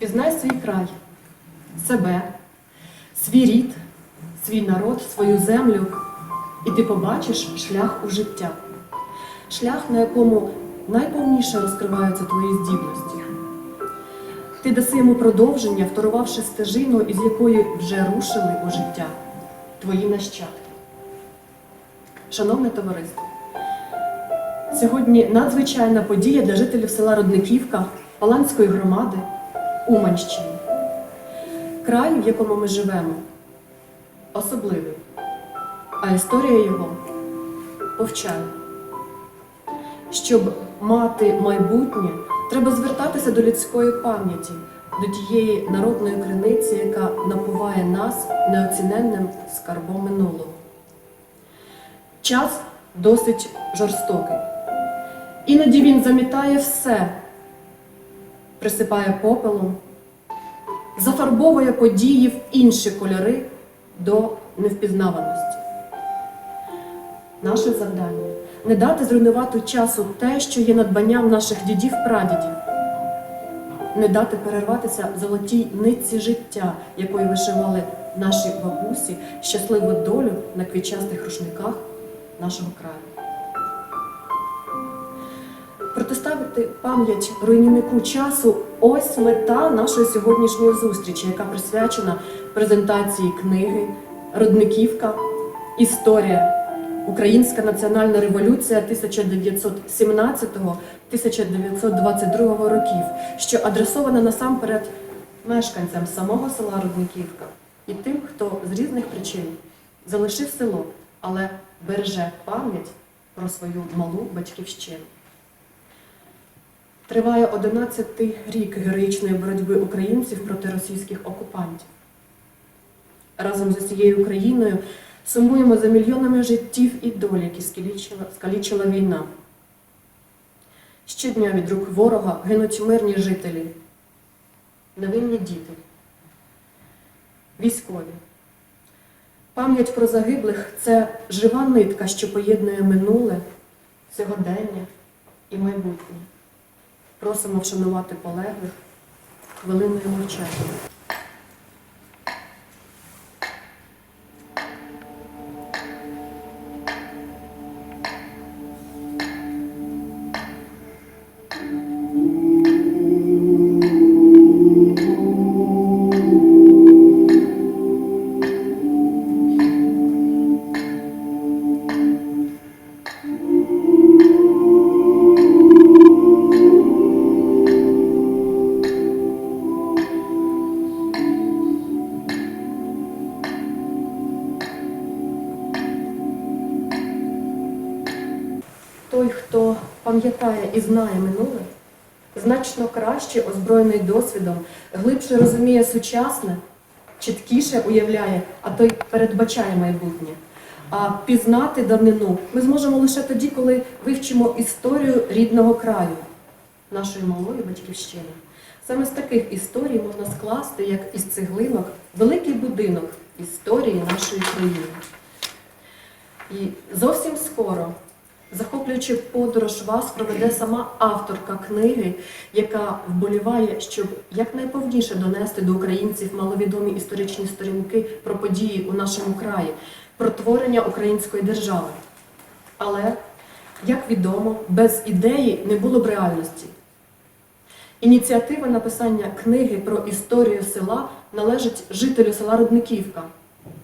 Пізнай свій край, себе, свій рід, свій народ, свою землю, і ти побачиш шлях у життя. Шлях, на якому найповніше розкриваються твої здібності. Ти даси йому продовження, вторувавши стежину, із якої вже рушили у життя твої нащадки. Шановне товариство, сьогодні надзвичайна подія для жителів села Родниківка, Паланської громади, Уманщини. Край, в якому ми живемо, особливий, а історія його повчальна. Щоб мати майбутнє, треба звертатися до людської пам'яті, до тієї народної криниці, яка напуває нас неоціненним скарбом минулого. Час досить жорстокий. Іноді він замітає все, присипає попелом, зафарбовує події в інші кольори до невпізнаваності. Наше завдання не дати зруйнувати часу те, що є надбанням наших дідів прадідів, не дати перерватися золотій нитці життя, якою вишивали наші бабусі щасливу долю на квітчастих рушниках нашого краю. Протиставити пам'ять руйнівнику часу. Ось мета нашої сьогоднішньої зустрічі, яка присвячена презентації книги Родниківка. Історія. Українська національна революція 1917-1922 років, що адресована насамперед мешканцям самого села Рудниківка і тим, хто з різних причин залишив село, але береже пам'ять про свою малу батьківщину. Триває 11-й рік героїчної боротьби українців проти російських окупантів. Разом з усією Україною сумуємо за мільйонами життів і доль, які скалічила, скалічила війна. Щодня від рук ворога гинуть мирні жителі, невинні діти, військові. Пам'ять про загиблих це жива нитка, що поєднує минуле, сьогодення і майбутнє. Просимо вшанувати полеглих хвилиною мовчання. І знає минуле, значно краще озброєний досвідом, глибше розуміє сучасне, чіткіше уявляє, а той передбачає майбутнє. А пізнати давнину ми зможемо лише тоді, коли вивчимо історію рідного краю, нашої малої батьківщини. Саме з таких історій можна скласти, як із цеглинок, великий будинок історії нашої країни. І зовсім скоро, захоплюючи подорож вас, проведе сама авторка книги, яка вболіває, щоб якнайповніше донести до українців маловідомі історичні сторінки про події у нашому краї, про творення української держави. Але, як відомо, без ідеї не було б реальності. Ініціатива написання книги про історію села належить жителю села Рудниківка,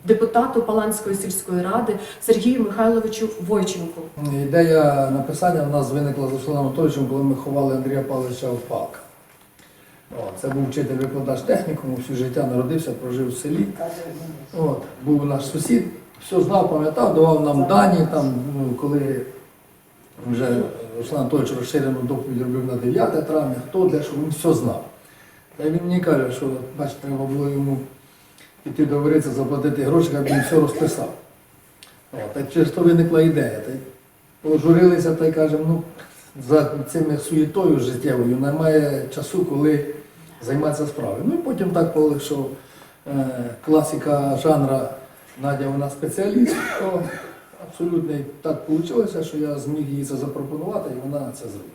депутату Паланської сільської ради Сергію Михайловичу Войченку. Ідея написання в нас виникла з Русланом Анатолійовичем, коли ми ховали Андрія Павловича в палк. О, це був вчитель викладач технікуму, всю життя народився, прожив в селі. От, був наш сусід, все знав, пам'ятав, давав нам дані, там, ну, коли вже Руслан Анатолійович розширену доповідь робив на 9 травня, хто де, що він все знав. Та він мені каже, що бачите, треба було йому піти договоритися, заплатити гроші, щоб він все розписав. О, через то виникла ідея. Та й пожурилися та й кажемо, ну, за цими суєтою життєвою немає часу, коли займатися справою. Ну і потім так, коли що е, класика жанра Надя вона спеціаліст, то абсолютно так вийшло, що я зміг їй це запропонувати, і вона це зробила.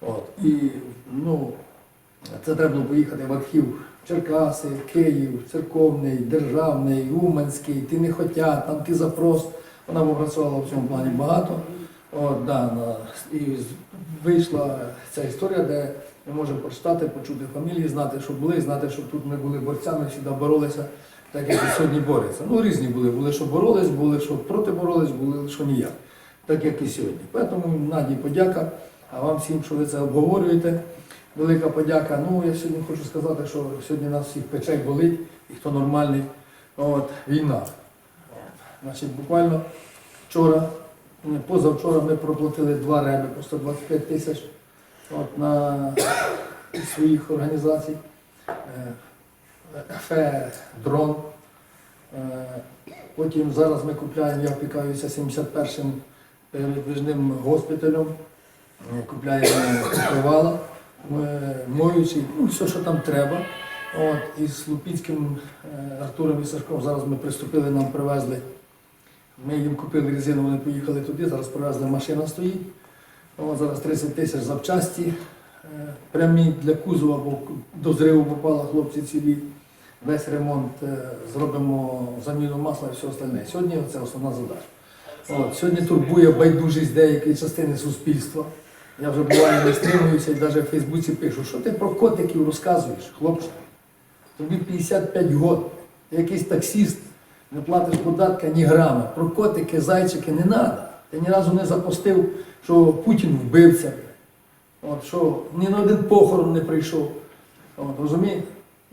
От. І ну, Це треба було поїхати в архів Черкаси, Київ, церковний, державний, Уманський, ти не хотя, там ти запрос. Вона попрацювала в цьому плані багато. От, да, на, і вийшла ця історія, де ми можемо прочитати, почути фамілії, знати, що були, знати, що тут ми були борцями, завжди боролися, так як і сьогодні борються. Ну, різні були. Були, що боролись, були, що проти боролись, були, що ніяк. Так як і сьогодні. Тому Наді подяка, а вам всім, що ви це обговорюєте. Велика подяка. Ну, я сьогодні хочу сказати, що сьогодні нас всіх пече болить, і хто нормальний. От, війна. От. Значить, буквально вчора, позавчора ми проплатили два реби по 125 тисяч от, на своїх організацій. Е, ФЕ, дрон. Е, Потім зараз ми купляємо, я опікаюся 71-м передвижним госпіталем. Е, Купляємо покривала, е, моючий, ну все, що там треба. От, і з Лупінським е, Артуром і Сашком зараз ми приступили, нам привезли. Ми їм купили резину, вони поїхали туди, зараз привезли, машина стоїть. От, зараз 30 тисяч запчасті. е, Прямі для кузова, бо до зриву попали хлопці цілі. Весь ремонт зробимо заміну масла і все остальне. Сьогодні це основна задача. От, сьогодні турбує байдужість деякої частини суспільства. Я вже буває не стримуюся і навіть в Фейсбуці пишу, що ти про котиків розказуєш, хлопче. Тобі 55 років, ти якийсь таксіст, не платиш податка ні грама. Про котики, зайчики не треба. Ти ні разу не запустив, що Путін вбивця. От, що ні на один похорон не прийшов. От, розумієте?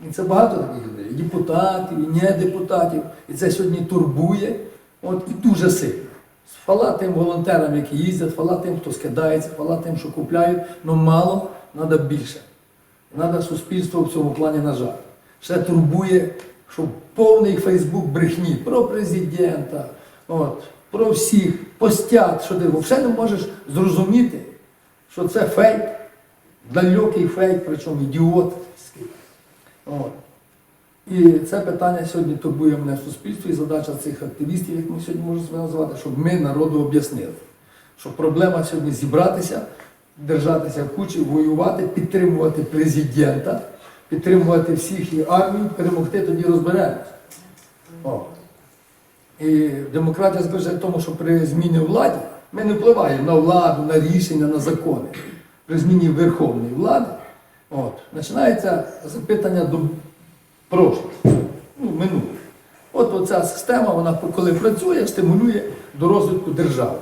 І це багато таких людей. І депутатів, і не депутатів. І це сьогодні турбує. От, і дуже сильно. Хвала тим волонтерам, які їздять, хвала тим, хто скидається, хвала тим, що купляють, але мало, треба більше. Треба суспільство в цьому плані нажати. Ще турбує, що повний Фейсбук брехні про президента, от, про всіх, постять, що ти взагалі не можеш зрозуміти, що це фейк, далекий фейк, причому ідіотський. От. І це питання сьогодні турбує мене в суспільстві, і задача цих активістів, як ми сьогодні можемо себе назвати, щоб ми народу об'яснили, що проблема сьогодні зібратися, держатися в кучі, воювати, підтримувати президента, підтримувати всіх і армію, перемогти, тоді розберемося. І демократія заключається в тому, що при зміні влади ми не впливаємо на владу, на рішення, на закони. При зміні верховної влади починається запитання до прошлого, ну, минулого. От оця система, вона коли працює, стимулює до розвитку держави.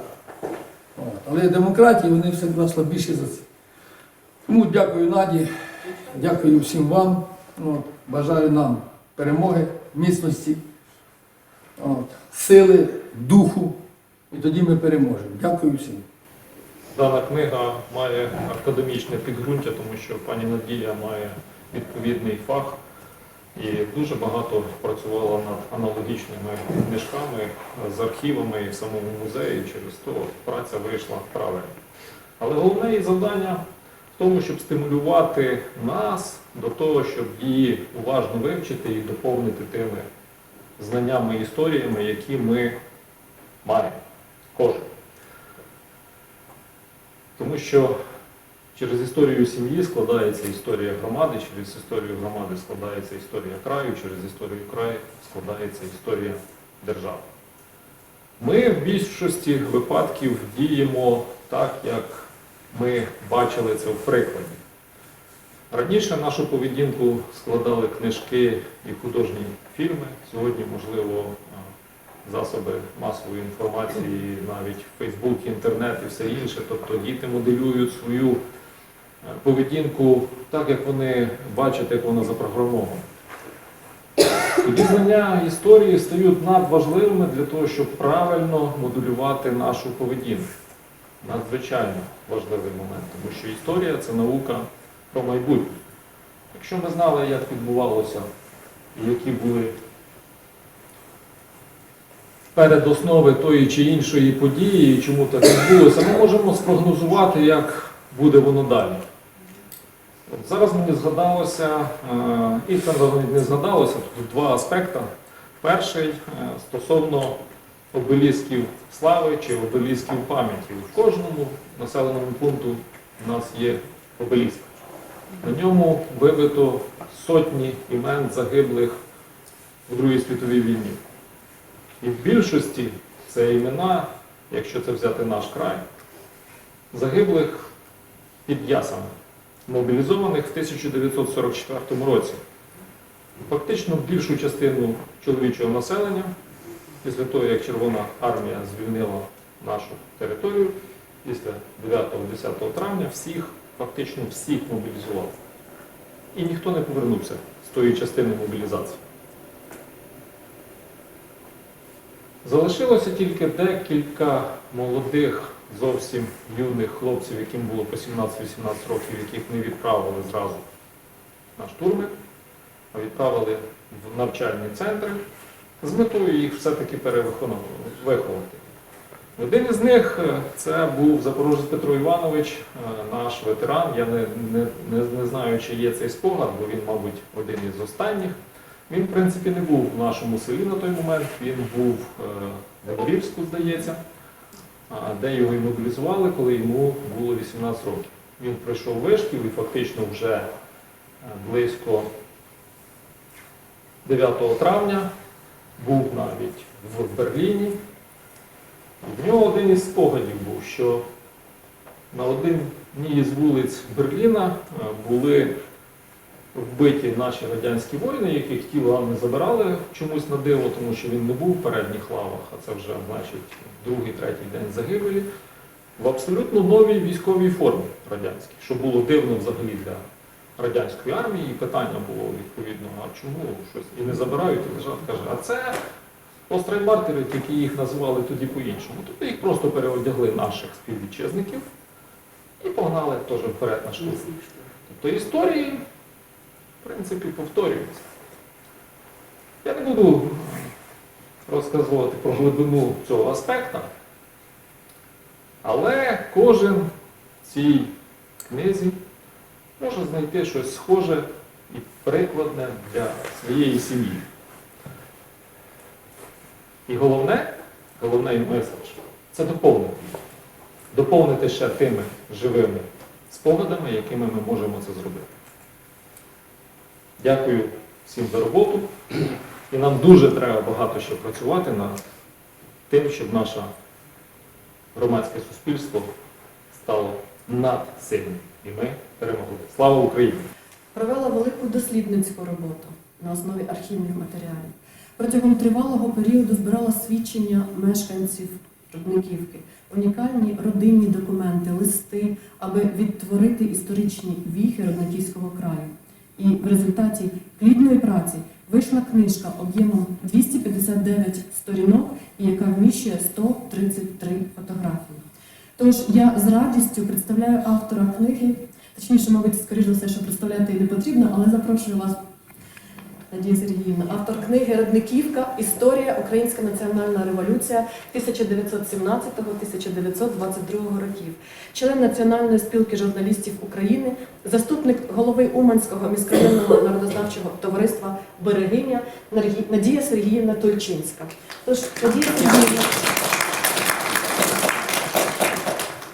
От. Але демократії вони все слабіші за це. Тому дякую Наді, дякую всім вам. От. Бажаю нам перемоги, міцності, от. сили, духу. І тоді ми переможемо. Дякую всім. Дана книга має академічне підґрунтя, тому що пані Надія має відповідний фах і дуже багато працювала над аналогічними книжками з архівами і в самому музеї. Через то праця вийшла правильно. Але головне її завдання в тому, щоб стимулювати нас до того, щоб її уважно вивчити і доповнити тими знаннями і історіями, які ми маємо. Кожен. Тому що через історію сім'ї складається історія громади, через історію громади складається історія краю, через історію краю складається історія держави. Ми в більшості випадків діємо так, як ми бачили це в прикладі. Раніше нашу поведінку складали книжки і художні фільми. Сьогодні, можливо, засоби масової інформації, навіть Фейсбук, інтернет і все інше. Тобто діти моделюють свою поведінку так, як вони бачать, як вона запрограмована. Тоді знання історії стають надважливими для того, щоб правильно моделювати нашу поведінку. Надзвичайно важливий момент, тому що історія це наука про майбутнє. Якщо ми знали, як відбувалося, і які були передоснови тої чи іншої події, і чому так відбулося, ми можемо спрогнозувати, як буде воно далі. Зараз мені згадалося, е, і це не згадалося, тут два аспекти. Перший е, стосовно обелісків слави чи обелісків пам'яті. В кожному населеному пункту у нас є обеліск. На ньому вибито сотні імен загиблих у Другій світовій війні. І в більшості це імена, якщо це взяти наш край, загиблих під Ясами, мобілізованих в 1944 році. Фактично більшу частину чоловічого населення, після того, як Червона армія звільнила нашу територію, після 9-10 травня всіх, фактично всіх мобілізували. І ніхто не повернувся з тої частини мобілізації. Залишилося тільки декілька молодих, зовсім юних хлопців, яким було по 17-18 років, яких не відправили зразу на штурми, а відправили в навчальні центри з метою їх все-таки перевиховувати. Один із них е, це був Запорожець Петро Іванович, е, наш ветеран. Я не, не, не, знаю, чи є цей спогад, бо він, мабуть, один із останніх. Він, в принципі, не був в нашому селі на той момент, він був е, в Яворівську, здається, а, де його і мобілізували, коли йому було 18 років. Він пройшов вишків і фактично вже е, близько 9 травня був навіть в Берліні. В нього один із спогадів був, що на одній із вулиць Берліна е, були вбиті наші радянські воїни, яких тіла не забирали чомусь на диво, тому що він не був в передніх лавах, а це вже значить другий, третій день загибелі, в абсолютно новій військовій формі радянській, що було дивно взагалі для радянської армії. І питання було відповідно, а чому щось і не забирають, і лежать, каже, а це остраймартери, тільки їх називали тоді по-іншому. Тобто їх просто переодягли наших співвітчизників і погнали теж вперед на штурм. Тобто історії, в принципі, повторюються. Я не буду розказувати про глибину цього аспекта, але кожен в цій книзі може знайти щось схоже і прикладне для своєї сім'ї. І головне, головне меседж це доповнити. Доповнити ще тими живими спогадами, якими ми можемо це зробити. Дякую всім за роботу. І нам дуже треба багато ще працювати над тим, щоб наше громадське суспільство стало надсильним. І ми перемогли. Слава Україні! Провела велику дослідницьку роботу на основі архівних матеріалів. Протягом тривалого періоду збирала свідчення мешканців Рудниківки, унікальні родинні документи, листи, аби відтворити історичні віхи Рудниківського краю. І в результаті плідної праці вийшла книжка об'ємом 259 сторінок, яка вміщує 133 фотографії. Тож я з радістю представляю автора книги, точніше, мабуть, скоріш за все, що представляти і не потрібно, але запрошую вас, Надія Сергіївна, автор книги Родниківка. Історія Українська національна революція 1917-1922 років, член Національної спілки журналістів України, заступник голови Уманського міськрайонного народознавчого товариства Берегиня Надія Сергіївна Тойчинська. Тож, Надія Сергіївна.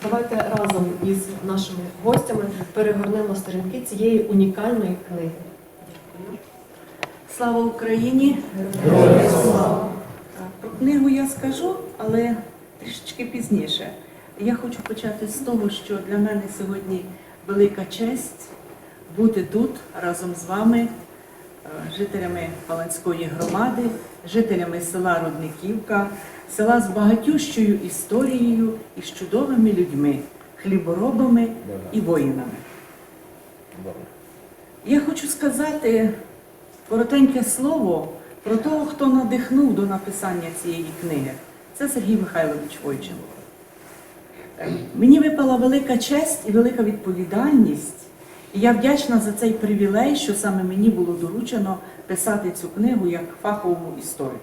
Давайте разом із нашими гостями перегорнемо сторінки цієї унікальної книги. Слава Україні! Про книгу я скажу, але трішечки пізніше. Я хочу почати з того, що для мене сьогодні велика честь бути тут разом з вами, е, жителями Паланської громади, жителями села Рудниківка, села з багатющою історією і з чудовими людьми, хліборобами і воїнами. Я хочу сказати коротеньке слово про того, хто надихнув до написання цієї книги. Це Сергій Михайлович Войченко. Мені випала велика честь і велика відповідальність. І я вдячна за цей привілей, що саме мені було доручено писати цю книгу як фаховому історику.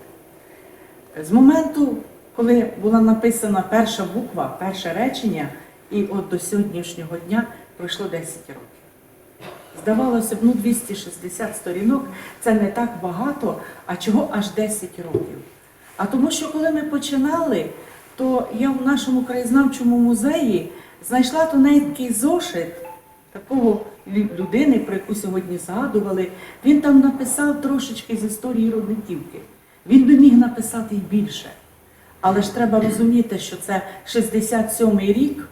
З моменту, коли була написана перша буква, перше речення, і от до сьогоднішнього дня пройшло 10 років. Здавалося б, ну 260 сторінок це не так багато, а чого аж 10 років. А тому, що коли ми починали, то я в нашому краєзнавчому музеї знайшла тоненький зошит такого людини, про яку сьогодні згадували, він там написав трошечки з історії Родниківки. Він би міг написати й більше. Але ж треба розуміти, що це 67-й рік,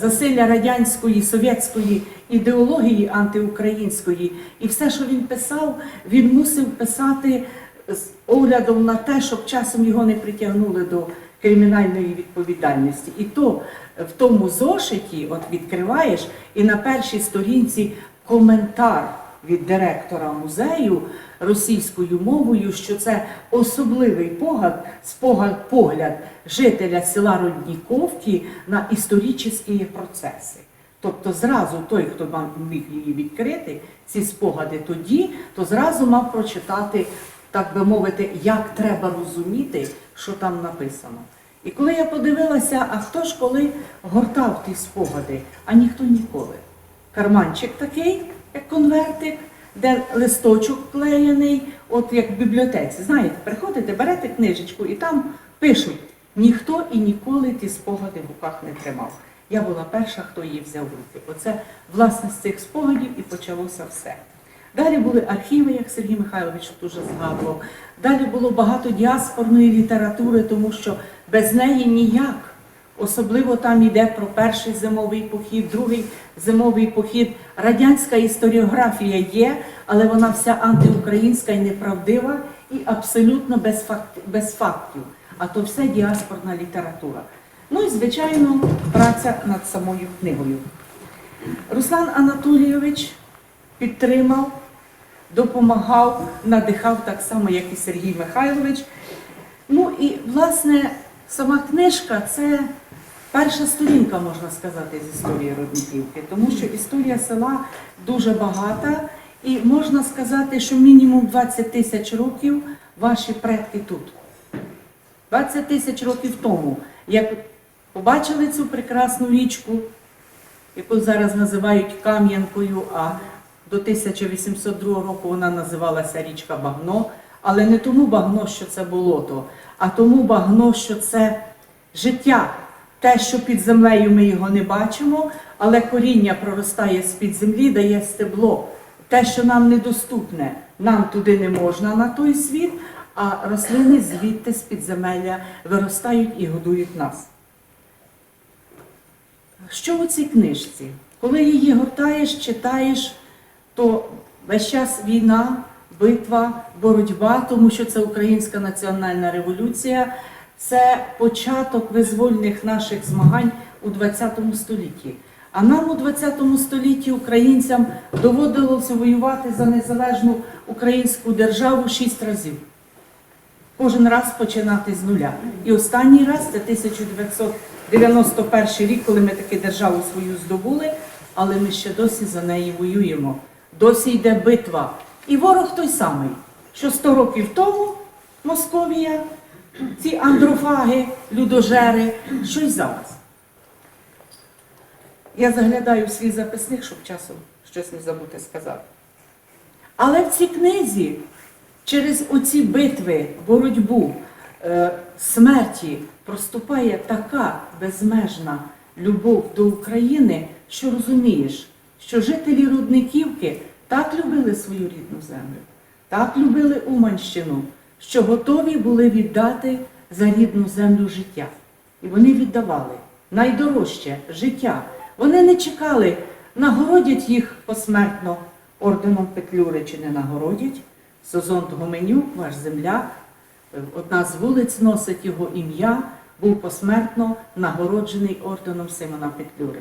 засилля радянської, совєтської ідеології антиукраїнської, і все, що він писав, він мусив писати з оглядом на те, щоб часом його не притягнули до кримінальної відповідальності. І то в тому зошиті, от відкриваєш, і на першій сторінці коментар від директора музею російською мовою, що це особливий погляд, спогад, погляд жителя села Родніковки на історичні процеси. Тобто зразу той, хто міг її відкрити, ці спогади тоді, то зразу мав прочитати, так би мовити, як треба розуміти, що там написано. І коли я подивилася, а хто ж коли гортав ті спогади, а ніхто ніколи. Карманчик такий, як конвертик, де листочок клеєний, от як в бібліотеці. Знаєте, приходите, берете книжечку і там пишуть. Ніхто і ніколи ті спогади в руках не тримав. Я була перша, хто її взяв в руки. Оце власне з цих спогадів і почалося все. Далі були архіви, як Сергій Михайлович дуже згадував. Далі було багато діаспорної літератури, тому що без неї ніяк. Особливо там йде про перший зимовий похід, другий зимовий похід. Радянська історіографія є, але вона вся антиукраїнська і неправдива і абсолютно без, факт, без фактів. А то все діаспорна література. Ну і, звичайно, праця над самою книгою. Руслан Анатолійович підтримав, допомагав, надихав так само, як і Сергій Михайлович. Ну і, власне, сама книжка це перша сторінка, можна сказати, з історії Родниківки, тому що історія села дуже багата, і можна сказати, що мінімум 20 тисяч років ваші предки тут. 20 тисяч років тому, як побачили цю прекрасну річку, яку зараз називають Кам'янкою, а до 1802 року вона називалася річка Багно, але не тому багно, що це болото, а тому багно, що це життя. Те, що під землею ми його не бачимо, але коріння проростає з-під землі, дає стебло. Те, що нам недоступне, нам туди не можна на той світ, а рослини звідти з підземелля виростають і годують нас. Що у цій книжці? Коли її гортаєш, читаєш, то весь час війна, битва, боротьба, тому що це українська національна революція, це початок визвольних наших змагань у ХХ столітті. А нам у ХХ столітті українцям доводилося воювати за незалежну українську державу шість разів. Кожен раз починати з нуля. І останній раз це 1991 рік, коли ми таки державу свою здобули, але ми ще досі за неї воюємо. Досі йде битва. І ворог той самий, що 100 років тому Московія, ці андрофаги, людожери, що й зараз. Я заглядаю в свій записник, щоб часом щось не забути сказати. Але в цій книзі через оці битви, боротьбу, е, смерті проступає така безмежна любов до України, що розумієш, що жителі Рудниківки так любили свою рідну землю, так любили Уманщину, що готові були віддати за рідну землю життя. І вони віддавали найдорожче життя. Вони не чекали, нагородять їх посмертно орденом Петлюри чи не нагородять. Созонт Гоменюк, ваш земляк, одна з вулиць носить його ім'я, був посмертно нагороджений орденом Симона Петлюри.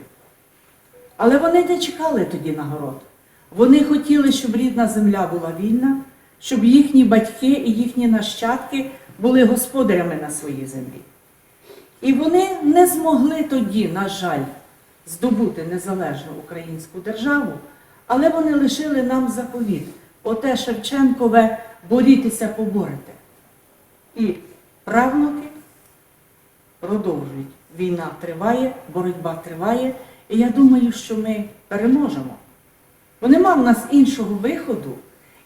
Але вони не чекали тоді нагород. Вони хотіли, щоб рідна земля була вільна, щоб їхні батьки і їхні нащадки були господарями на своїй землі. І вони не змогли тоді, на жаль, здобути незалежну українську державу, але вони лишили нам заповіт. Оте Шевченкове борітеся поборете. І правнуки продовжують. Війна триває, боротьба триває, і я думаю, що ми переможемо. Бо нема в нас іншого виходу,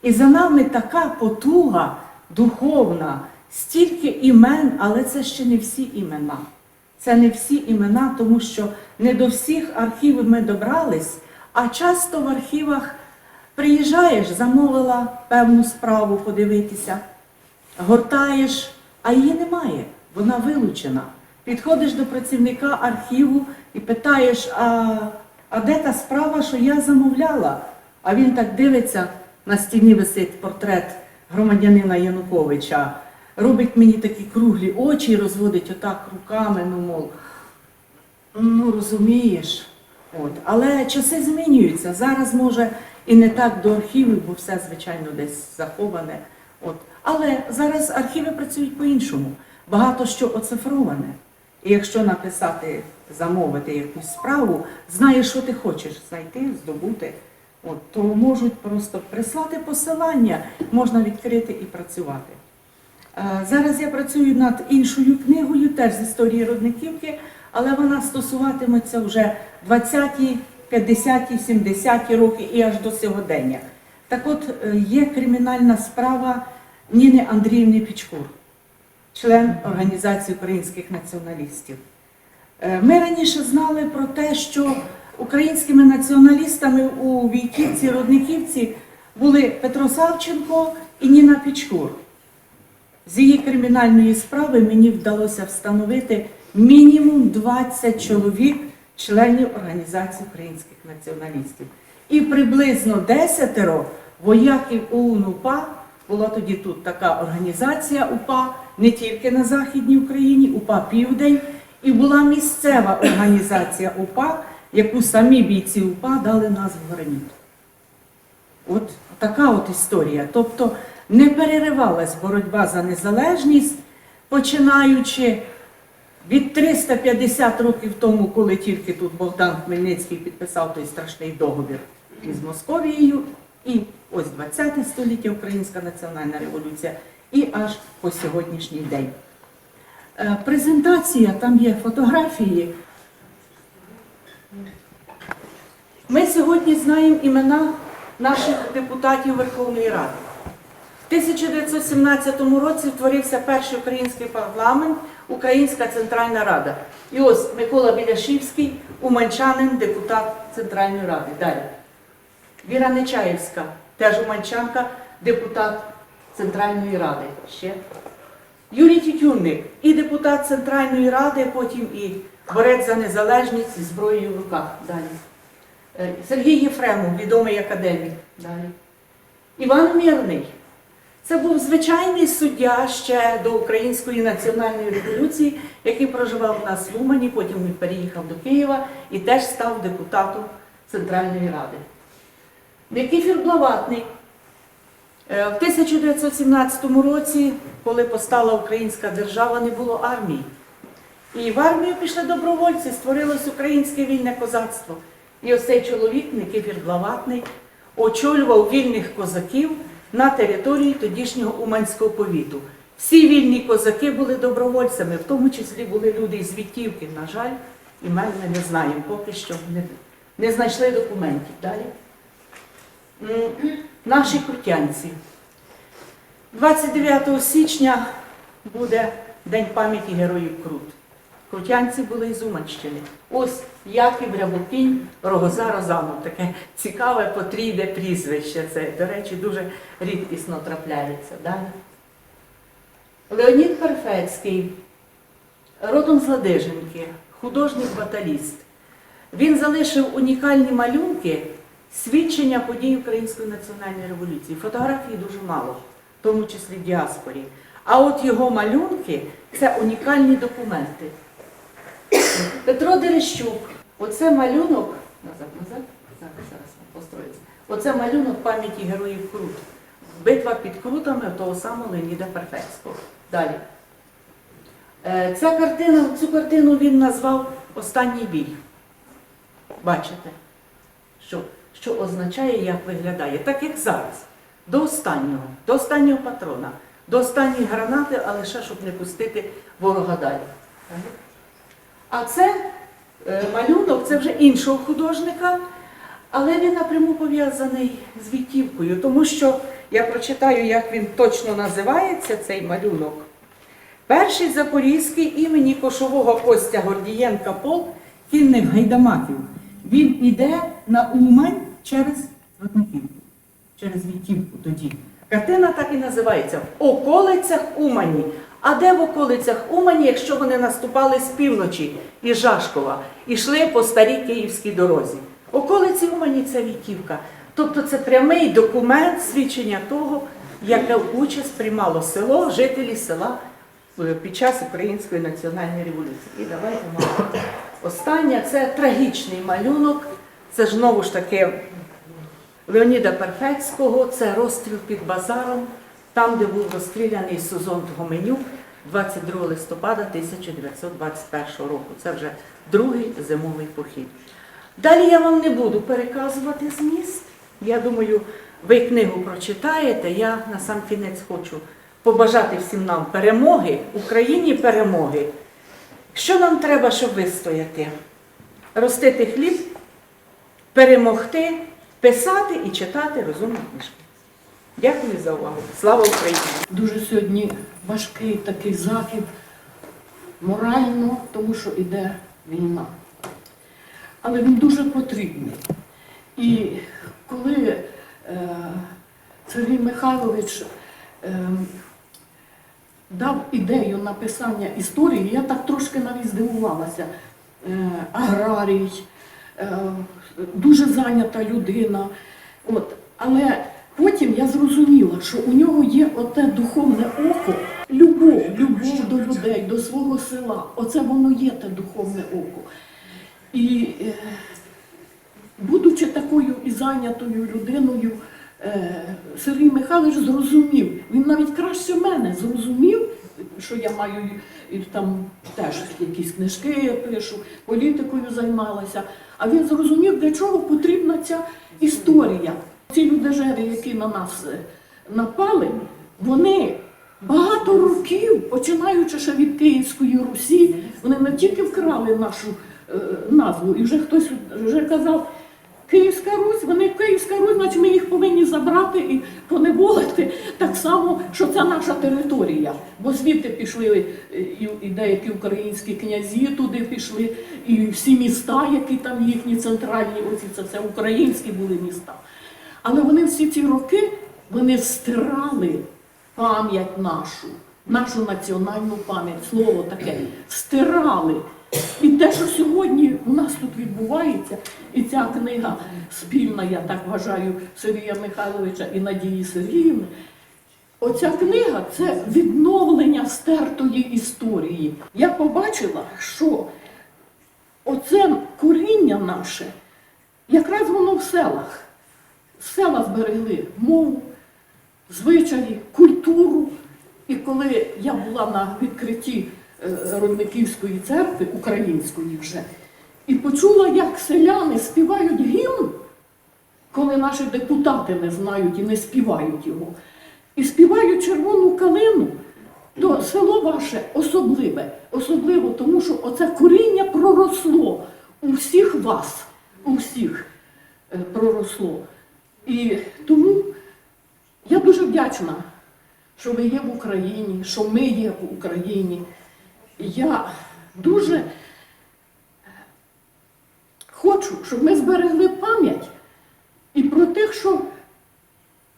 і за нами така потуга духовна, стільки імен, але це ще не всі імена. Це не всі імена, тому що не до всіх архівів ми добрались, А часто в архівах приїжджаєш, замовила певну справу подивитися, гортаєш, а її немає, вона вилучена. Підходиш до працівника архіву і питаєш, а, а де та справа, що я замовляла? А він так дивиться, на стіні висить портрет громадянина Януковича, робить мені такі круглі очі і розводить отак руками, ну мов. Ну, розумієш. От. Але часи змінюються. Зараз може і не так до архівів, бо все, звичайно, десь заховане. От. Але зараз архіви працюють по-іншому. Багато що оцифроване. І якщо написати, замовити якусь справу, знаєш, що ти хочеш знайти, здобути, от, то можуть просто прислати посилання, можна відкрити і працювати. Е, Зараз я працюю над іншою книгою, теж з історії родниківки, але вона стосуватиметься вже 20-ті, 50-ті, 70-ті роки і аж до сьогодення. Так от е, є кримінальна справа Ніни Андріївни Пічкур, член Організації українських націоналістів. Е, Ми раніше знали про те, що українськими націоналістами у Війківці, Родниківці були Петро Савченко і Ніна Пічкур. З її кримінальної справи мені вдалося встановити мінімум 20 чоловік, членів Організації українських націоналістів. І приблизно 10 вояків ОУН УПА, була тоді тут така організація УПА, не тільки на Західній Україні, УПА Південь, і була місцева організація УПА, яку самі бійці УПА дали назву Граніт. От така от історія. Тобто не переривалась боротьба за незалежність, починаючи від 350 років тому, коли тільки тут Богдан Хмельницький підписав той страшний договір із Московією, і ось 20 століття Українська національна революція, і аж по сьогоднішній день. Е, Презентація, там є фотографії. Ми сьогодні знаємо імена наших депутатів Верховної Ради. В 1917 році утворився перший український парламент, Українська Центральна Рада. І ось Микола Біляшівський, уманчанин, депутат Центральної Ради. Далі. Віра Нечаєвська, теж уманчанка, депутат Центральної Ради. Ще. Юрій Тютюнник, і депутат Центральної Ради, потім і борець за незалежність зі зброєю в руках. Далі. Е, Сергій Єфремов, відомий академік. Далі. Іван Мірний. Це був звичайний суддя ще до Української національної революції, який проживав у нас в Умані, потім він переїхав до Києва і теж став депутатом Центральної Ради. Никифір Блаватний. Е, В 1917 році, коли постала українська держава, не було армії. І в армію пішли добровольці, створилось українське вільне козацтво. І ось цей чоловік, Никифір Блаватний, очолював вільних козаків на території тодішнього Уманського повіту. Всі вільні козаки були добровольцями, в тому числі були люди із Вітівки. На жаль, імен ми не знаємо, поки що не, не знайшли документів. Далі. Наші крутянці. 29 січня буде День пам'яті героїв Крут. Крутянці були із Уманщини. Ось Яків Рябокінь, Рогоза Розанов. Таке цікаве потрійне прізвище. Це, до речі, дуже рідкісно трапляється. Далі. Леонід Перфецький, родом з Ладижинки, художник-баталіст. Він залишив унікальні малюнки, свідчення подій Української національної революції. Фотографій дуже мало, в тому числі в діаспорі. А от його малюнки це унікальні документи. Петро Дерещук, оце малюнок. Назад, назад, зараз, зараз построїться. Оце малюнок пам'яті героїв Крут. Битва під крутами того самого Леоніда Перфецького. Далі. Е, Ця картина, цю картину він назвав Останній бій. Бачите, що, що означає, як виглядає. Так як зараз. До останнього, до останнього патрона, до останньої гранати, але ще щоб не пустити ворога далі. А це е, малюнок, це вже іншого художника, але він напряму пов'язаний з Вітівкою, тому що я прочитаю, як він точно називається, цей малюнок. Перший запорізький імені кошового Костя Гордієнка полк кінних гайдамаків він іде на Умань через Ротниківку, через Вітівку тоді. Картина так і називається В околицях Умані. А де в околицях Умані, якщо вони наступали з півночі із Жашкова і йшли по старій київській дорозі? Околиці Умані це Вітівка. Тобто це прямий документ свідчення того, яка участь приймало село, жителі села е, під час Української національної революції. І давайте мало. Останнє це трагічний малюнок. Це ж знову ж таки Леоніда Перфецького, це розстріл під базаром, там, де був розстріляний Сузон Гоменюк 22 листопада 1921 року. Це вже другий зимовий похід. Далі я вам не буду переказувати зміст. Я думаю, ви книгу прочитаєте. Я на сам кінець хочу побажати всім нам перемоги, Україні перемоги. Що нам треба, щоб вистояти? Ростити хліб, перемогти, писати і читати розумні книжки. Дякую за увагу. Слава Україні! Дуже сьогодні важкий такий захід морально, тому що йде війна. Але він дуже потрібний. І коли е, Сергій Михайлович е, дав ідею написання історії, я так трошки навіть здивувалася. Е, аграрій, е, дуже зайнята людина. От. Але я зрозуміла, що у нього є оте духовне око, любов, любов до людей, до свого села. Оце воно є те духовне око. І е, будучи такою і зайнятою людиною, е, Сергій Михайлович зрозумів, він навіть краще мене зрозумів, що я маю і там теж якісь книжки пишу, політикою займалася. А він зрозумів, для чого потрібна ця історія. Ці людожери, які на нас е, напали, вони багато років, починаючи ще від Київської Русі, вони не тільки вкрали нашу е, назву, і вже хтось вже казав. Київська Русь, вони Київська Русь, значить ми їх повинні забрати і поневолити так само, що це наша територія. Бо звідти пішли е, і, і деякі українські князі туди пішли, і всі міста, які там їхні центральні, оці це, це українські були міста. Але вони всі ці роки вони стирали пам'ять нашу, нашу національну пам'ять, слово таке, стирали. І те, що сьогодні у нас тут відбувається, і ця книга спільна, я так вважаю, Сергія Михайловича і Надії Сергіївни, оця книга це відновлення стертої історії. Я побачила, що оце коріння наше, якраз воно в селах. Села зберегли мову, звичаї, культуру. І коли я була на відкритті е, Родниківської церкви, української вже, і почула, як селяни співають гімн, коли наші депутати не знають і не співають його, і співають червону калину, то село ваше особливе, особливо тому, що оце коріння проросло у всіх вас, у всіх е, проросло. І тому я дуже вдячна, що ви є в Україні, що ми є в Україні. Я дуже хочу, щоб ми зберегли пам'ять і про тих, що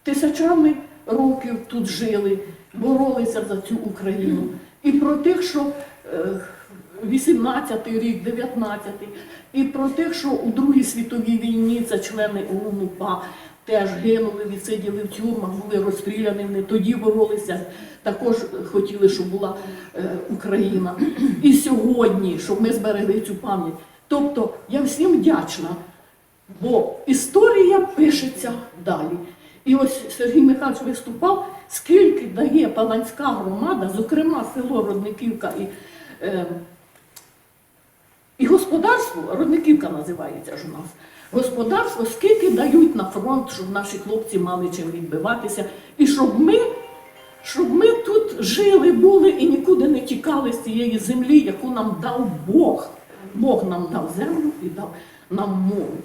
тисячами років тут жили, боролися за цю Україну, і про тих, що е, 18-й рік, 19-й, і про тих, що у Другій світовій війні це члени ОУН-УПА теж гинули, відсиділи в тюрмах, були розстріляні, вони тоді боролися, також хотіли, щоб була е, Україна. І сьогодні, щоб ми зберегли цю пам'ять. Тобто я всім вдячна, бо історія пишеться далі. І ось Сергій Михайлович виступав, скільки дає Паланська громада, зокрема село Родниківка і, е, і господарство, Родниківка називається ж у нас, господарство, скільки дають на фронт, щоб наші хлопці мали чим відбиватися, і щоб ми, щоб ми тут жили, були і нікуди не тікали з цієї землі, яку нам дав Бог. Бог нам дав землю і дав нам мову.